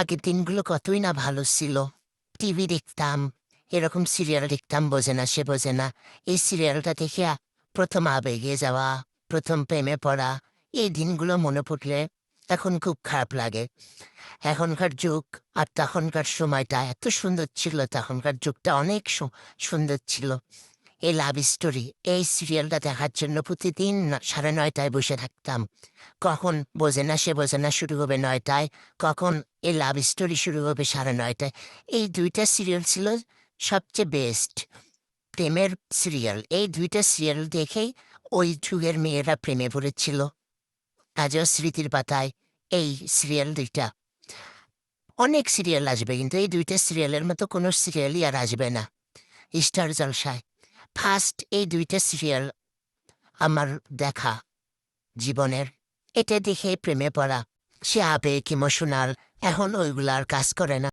আগের দিনগুলো কতই না ভালো ছিল। টিভি দেখতাম, এরকম সিরিয়াল দেখতাম, বোঝে না সে বোঝে না। এই সিরিয়ালটা দেখে প্রথম আবেগে যাওয়া, প্রথম প্রেমে পড়া, এই দিনগুলো মনে পড়লে এখন খুব খারাপ লাগে। এখনকার যুগ আর তখনকার সময়টা এত সুন্দর ছিল, তখনকার যুগটা অনেক সুন্দর ছিল। এই লাভ স্টোরি এই সিরিয়ালটা দেখার জন্য প্রতিদিন সাড়ে নয়টায় বসে থাকতাম। কখন বোঝে না, সে বোঝে না, শুরু হবে নয়টায়। কখন এই লাভ স্টোরি শুরু হবে সাড়ে নয়টায়। এই দুইটা সিরিয়াল ছিল সবচেয়ে বেস্ট প্রেমের সিরিয়াল এই দুইটা সিরিয়াল দেখেই ওই যুগের মেয়েরা প্রেমে পড়েছিল। আজও স্মৃতির পাতায় এই সিরিয়াল দুইটা। অনেক সিরিয়াল আসবে, কিন্তু এই দুইটা সিরিয়ালের মতো কোনো সিরিয়ালই আর আসবে না। স্টার জলসায়। ফার্স্ট এই দুইটা সিরিয়াল আমার দেখা জীবনের। এটা দেখে প্রেমে পড়া। সে আবেগ ইমোশনাল এখন ওইগুলার কাজ করে না।